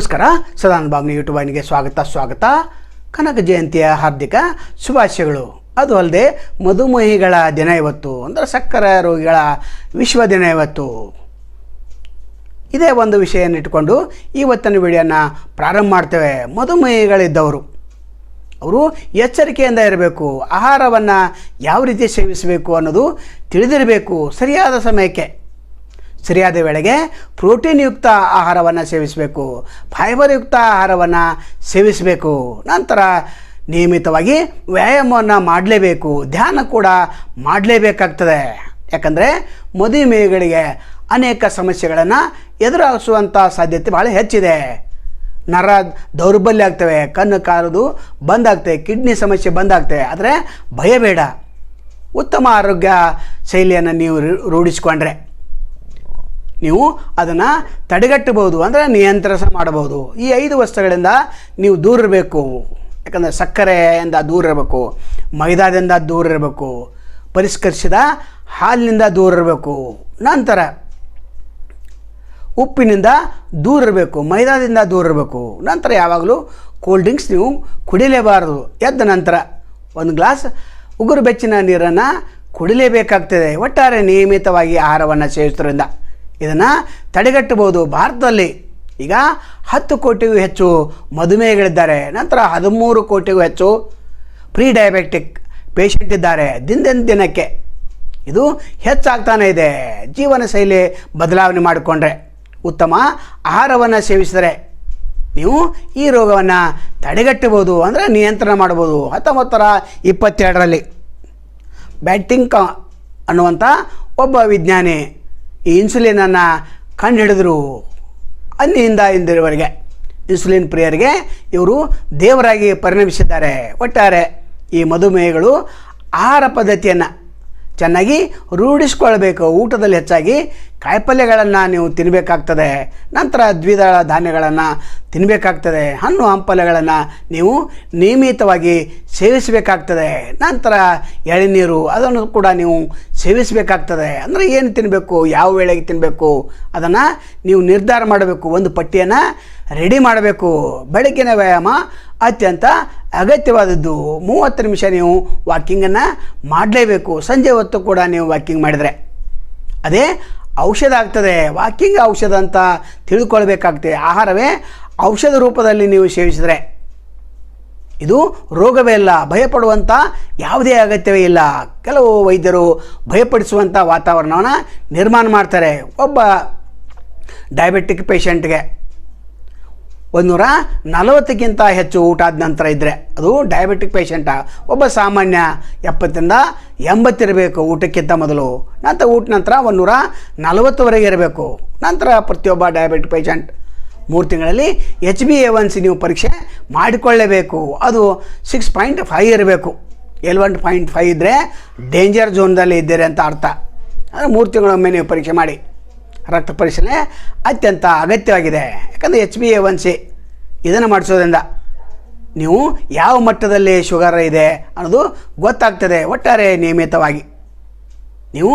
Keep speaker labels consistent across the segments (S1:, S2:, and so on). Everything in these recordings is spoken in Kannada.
S1: ನಮಸ್ಕಾರ. ಸದಾನಂದ ಬಾಬ್ನಿ ಯೂಟ್ಯೂಬ್ ವಾಹಿನಿಗೆ ಸ್ವಾಗತ ಸ್ವಾಗತ. ಕನಕ ಜಯಂತಿಯ ಹಾರ್ದಿಕ ಶುಭಾಶಯಗಳು. ಅದು ಅಲ್ಲದೆ ಮಧುಮೇಹಿಗಳ ದಿನ ಇವತ್ತು, ಅಂದರೆ ಸಕ್ಕರೆ ರೋಗಿಗಳ ವಿಶ್ವ ದಿನ ಇವತ್ತು. ಇದೇ ಒಂದು ವಿಷಯವನ್ನು ಇಟ್ಕೊಂಡು ಇವತ್ತಿನ ವಿಡಿಯೋನ ಪ್ರಾರಂಭ ಮಾಡ್ತೇವೆ. ಮಧುಮೇಹಿಗಳಿದ್ದವರು. ಅವರು ಎಚ್ಚರಿಕೆಯಿಂದ ಇರಬೇಕು, ಆಹಾರವನ್ನು ಯಾವ ರೀತಿ ಸೇವಿಸಬೇಕು ಅನ್ನೋದು ತಿಳಿದಿರಬೇಕು ಸರಿಯಾದ ಸಮಯಕ್ಕೆ. ಸರಿಯಾದ ವೇಳೆಗೆ ಪ್ರೋಟೀನ್ಯುಕ್ತ ಆಹಾರವನ್ನು ಸೇವಿಸಬೇಕು, ಫೈಬರ್ಯುಕ್ತ ಆಹಾರವನ್ನು ಸೇವಿಸಬೇಕು, ನಂತರ ನಿಯಮಿತವಾಗಿ ವ್ಯಾಯಾಮವನ್ನು ಮಾಡಲೇಬೇಕು, ಧ್ಯಾನ ಕೂಡ ಮಾಡಲೇಬೇಕಾಗ್ತದೆ. ಯಾಕಂದರೆ ಮಧುಮೇಹಗಳಿಗೆ ಅನೇಕ ಸಮಸ್ಯೆಗಳನ್ನು ಎದುರಾಗಿಸುವಂಥ ಸಾಧ್ಯತೆ ಭಾಳ ಹೆಚ್ಚಿದೆ. ನರ ದೌರ್ಬಲ್ಯ ಆಗ್ತವೆ, ಕಣ್ಣು ಕಾರದು ಬಂದಾಗ್ತವೆ ಕಿಡ್ನಿ ಸಮಸ್ಯೆ ಬಂದಾಗ್ತವೆ, ಆದರೆ ಭಯ ಬೇಡ. ಉತ್ತಮ ಆರೋಗ್ಯ ಶೈಲಿಯನ್ನು ನೀವು ರೂಢಿಸ್ಕೊಂಡ್ರೆ. ನೀವು ಅದನ್ನು ತಡೆಗಟ್ಟಬಹುದು ಅಂದರೆ ನಿಯಂತ್ರಣ ಮಾಡಬಹುದು. ಈ ಐದು ವಸ್ತುಗಳಿಂದ ನೀವು ದೂರ ಇರಬೇಕು. ಯಾಕಂದರೆ ಸಕ್ಕರೆಯಿಂದ ದೂರ ಇರಬೇಕು, ಮೈದಾದಿಂದ ದೂರ ಇರಬೇಕು, ಪರಿಷ್ಕರಿಸಿದ ಹಾಲಿನಿಂದ ದೂರ ಇರಬೇಕು. ನಂತರ ಉಪ್ಪಿನಿಂದ ದೂರ ಇರಬೇಕು, ಮೈದಾದಿಂದ ದೂರ ಇರಬೇಕು. ನಂತರ ಯಾವಾಗಲೂ ಕೋಲ್ಡ್ ಡ್ರಿಂಕ್ಸ್ ನೀವು ಕುಡಿಲೇಬಾರದು ಎದ್ದ ನಂತರ ಒಂದು ಗ್ಲಾಸ್ ಉಗುರು ಬೆಚ್ಚಿನ ನೀರನ್ನು ಕುಡಿಲೇಬೇಕಾಗ್ತದೆ ಒಟ್ಟಾರೆ ನಿಯಮಿತವಾಗಿ ಆಹಾರವನ್ನು ಸೇವಿಸೋದ್ರಿಂದ ಇದನ್ನು ತಡೆಗಟ್ಟಬಹುದು. ಭಾರತದಲ್ಲಿ ಈಗ ಹತ್ತು ಕೋಟಿಗೂ ಹೆಚ್ಚು ಮಧುಮೇಹಗಳಿದ್ದಾರೆ. ನಂತರ ಹದಿಮೂರು ಕೋಟಿಗೂ ಹೆಚ್ಚು ಪ್ರೀ ಡಯಾಬೆಟಿಕ್ ಪೇಷಂಟ್ ಇದ್ದಾರೆ ದಿನದಿಂದ ದಿನಕ್ಕೆ. ಇದು ಹೆಚ್ಚಾಗ್ತಾನೆ ಇದೆ. ಜೀವನ ಶೈಲಿ ಬದಲಾವಣೆ ಮಾಡಿಕೊಂಡ್ರೆ ಉತ್ತಮ ಆಹಾರವನ್ನು ಸೇವಿಸಿದರೆ ನೀವು ಈ ರೋಗವನ್ನು ತಡೆಗಟ್ಟಬಹುದು ಅಂದರೆ ನಿಯಂತ್ರಣ ಮಾಡ್ಬೋದು ಹತ್ತೊಂಬತ್ತರ ಇಪ್ಪತ್ತೆರಡರಲ್ಲಿ ಬ್ಯಾಟಿಂಗ್ ಅನ್ನುವಂಥ ಒಬ್ಬ ವಿಜ್ಞಾನಿ ಇನ್ಸುಲಿನನ್ನು ಕಂಡುಹಿಡಿದ್ರು ಅಲ್ಲಿಯಿಂದ ಇಂದಿನವರೆಗೆ ಇನ್ಸುಲಿನ್ ಪ್ರಿಯರಿಗೆ ಇವರು ದೇವರಾಗಿ ಪರಿಣಮಿಸಿದ್ದಾರೆ. ಒಟ್ಟಾರೆ ಈ ಮಧುಮೇಹಗಳು ಆಹಾರ ಪದ್ಧತಿಯನ್ನು ಚೆನ್ನಾಗಿ ರೂಢಿಸ್ಕೊಳ್ಬೇಕು. ಊಟದಲ್ಲಿ ಹೆಚ್ಚಾಗಿ ಕಾಯಿಪಲ್ಯಗಳನ್ನು ನೀವು ತಿನ್ನಬೇಕಾಗ್ತದೆ ನಂತರ ದ್ವಿದಳ ಧಾನ್ಯಗಳನ್ನು ತಿನ್ನಬೇಕಾಗ್ತದೆ ಹಣ್ಣು ಹಂಪಲೆಗಳನ್ನು ನೀವು ನಿಯಮಿತವಾಗಿ ಸೇವಿಸಬೇಕಾಗ್ತದೆ. ನಂತರ ಎಳೆನೀರು ಅದನ್ನು ಕೂಡ ನೀವು ಸೇವಿಸಬೇಕಾಗ್ತದೆ. ಅಂದರೆ ಏನು ತಿನ್ನಬೇಕು ಯಾವ ವೇಳೆಗೆ ತಿನ್ನಬೇಕು ಅದನ್ನು ನೀವು ನಿರ್ಧಾರ ಮಾಡಬೇಕು. ಒಂದು ಪಟ್ಟಿಯನ್ನು ರೆಡಿ ಮಾಡಬೇಕು. ಬೆಳಗಿನ ವ್ಯಾಯಾಮ ಅತ್ಯಂತ ಅಗತ್ಯವಾದದ್ದು. ಮೂವತ್ತು ನಿಮಿಷ ನೀವು ವಾಕಿಂಗನ್ನು ಮಾಡಲೇಬೇಕು. ಸಂಜೆ ಹೊತ್ತು ಕೂಡ ನೀವು ವಾಕಿಂಗ್ ಮಾಡಿದರೆ. ಅದೇ ಔಷಧ ಆಗ್ತದೆ. ವಾಕಿಂಗ್ ಔಷಧ ಅಂತ ತಿಳ್ಕೊಳ್ಬೇಕಾಗ್ತದೆ. ಆಹಾರವೇ ಔಷಧ ರೂಪದಲ್ಲಿ ನೀವು ಸೇವಿಸಿದರೆ. ಇದು ರೋಗವೇ ಇಲ್ಲ ಭಯಪಡುವಂಥ ಯಾವುದೇ ಅಗತ್ಯವೇ ಇಲ್ಲ. ಕೆಲವು ವೈದ್ಯರು ಭಯಪಡಿಸುವಂಥ ವಾತಾವರಣವನ್ನು ನಿರ್ಮಾಣ ಮಾಡ್ತಾರೆ. ಒಬ್ಬ ಡಯಾಬಿಟಿಕ್ ಪೇಷಂಟ್ಗೆ ಒಂದೂರ ನಲವತ್ತಕ್ಕಿಂತ ಹೆಚ್ಚು ಊಟ ಆದ ನಂತರ ಇದ್ದರೆ ಅದು ಡಯಾಬಿಟಿಕ್ ಪೇಷಂಟ ಒಬ್ಬ ಸಾಮಾನ್ಯ ಎಪ್ಪತ್ತರಿಂದ ಎಂಬತ್ತಿರಬೇಕು ಊಟಕ್ಕಿಂತ ಮೊದಲು. ನಂತರ ಊಟ ನಂತರ ಒಂದೂರ ನಲವತ್ತುವರೆಗೆ ಇರಬೇಕು. ನಂತರ ಪ್ರತಿಯೊಬ್ಬ ಡಯಾಬಿಟಿಕ್ ಪೇಷಂಟ್ ಮೂರು ತಿಂಗಳಲ್ಲಿ H B A one C ನೀವು ಪರೀಕ್ಷೆ ಮಾಡಿಕೊಳ್ಳೇಬೇಕು. ಅದು ಸಿಕ್ಸ್ ಪಾಯಿಂಟ್ ಫೈವ್ ಇರಬೇಕು. ಎಲ್ ಒನ್ ಪಾಯಿಂಟ್ ಫೈವ್ ಇದ್ದರೆ ಡೇಂಜರ್ ಝೋನ್ದಲ್ಲಿ ಇದ್ದೀರಿ ಅಂತ ಅರ್ಥ. ಅಂದರೆ ಮೂರು ತಿಂಗಳೊಮ್ಮೆ ನೀವು ಪರೀಕ್ಷೆ ಮಾಡಿ. ರಕ್ತ ಪರಿಶೀಲನೆ ಅತ್ಯಂತ ಅಗತ್ಯವಾಗಿದೆ. ಯಾಕಂದರೆ H B A one C ಇದನ್ನು ಮಾಡಿಸೋದ್ರಿಂದ ನೀವು ಯಾವ ಮಟ್ಟದಲ್ಲಿ ಶುಗರ್ ಇದೆ ಅನ್ನೋದು ಗೊತ್ತಾಗ್ತದೆ. ಒಟ್ಟಾರೆ ನಿಯಮಿತವಾಗಿ. ನೀವು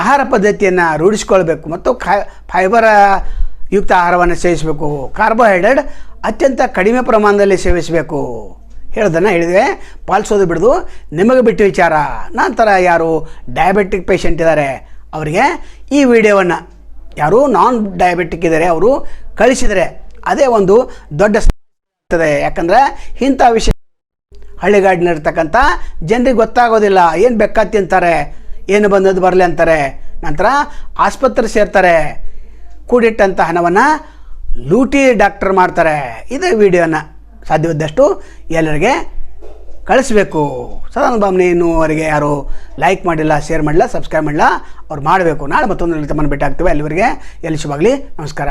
S1: ಆಹಾರ ಪದ್ಧತಿಯನ್ನು ರೂಢಿಸ್ಕೊಳ್ಬೇಕು ಮತ್ತು ಖಾ ಫೈಬರ ಯುಕ್ತ ಆಹಾರವನ್ನು ಸೇವಿಸಬೇಕು. ಕಾರ್ಬೋಹೈಡ್ರೇಟ್ ಅತ್ಯಂತ ಕಡಿಮೆ ಪ್ರಮಾಣದಲ್ಲಿ ಸೇವಿಸಬೇಕು. ಹೇಳೋದನ್ನು ಹೇಳಿದೆ ಪಾಲಿಸೋದು ಬಿಡೋದು ನಿಮಗೆ ಬಿಟ್ಟು ವಿಚಾರ. ನಂತರ ಯಾರು ಡಯಾಬೆಟಿಕ್ ಪೇಷಂಟ್ ಇದ್ದಾರೆ, ಅವರಿಗೆ ಈ ವಿಡಿಯೋವನ್ನು ಯಾರು ನಾನ್ ಡಯಾಬೆಟಿಕ್ ಇದ್ದಾರೆ ಅವರು ಕಳಿಸಿದರೆ ಅದೇ ಒಂದು ದೊಡ್ಡ ಯಾಕಂದ್ರೆ ಯಾಕಂದರೆ ಇಂಥ ವಿಷಯ ಹಳ್ಳಿಗಾಡಿನಿರ್ತಕ್ಕಂಥ ಜನರಿಗೆ ಗೊತ್ತಾಗೋದಿಲ್ಲ. ಏನು ಬೆಕ್ಕ ತಿಂತಾರೆ ಏನು ಬಂದದ್ದು ಬರಲಿ ಅಂತಾರೆ. ನಂತರ ಆಸ್ಪತ್ರೆ ಸೇರ್ತಾರೆ. ಕೂಡಿಟ್ಟಂಥ ಹಣವನ್ನು ಲೂಟಿ ಡಾಕ್ಟರ್ ಮಾಡ್ತಾರೆ. ಇದೇ ವಿಡಿಯೋನ ಸಾಧ್ಯವಾದಷ್ಟು ಎಲ್ಲರಿಗೆ ಕಳಿಸ್ಬೇಕು. ಸದಾನಂದ ಬಾಮ್ನಿ ಇನ್ನೂವರೆಗೆ ಯಾರು ಲೈಕ್ ಮಾಡಿಲ್ಲ ಶೇರ್ ಮಾಡಿಲ್ಲ ಸಬ್ಸ್ಕ್ರೈಬ್ ಮಾಡಿಲ್ಲ, ಅವ್ರು ಮಾಡಬೇಕು. ನಾಳೆ ಮತ್ತೊಂದು ತಮ್ಮನ್ನು ಭೇಟಿ ಆಗ್ತೇವೆ. ಅಲ್ಲಿವರೆಗೆ ಎಲ್ಲಿ ಶುಭಾಗಲಿ ನಮಸ್ಕಾರ.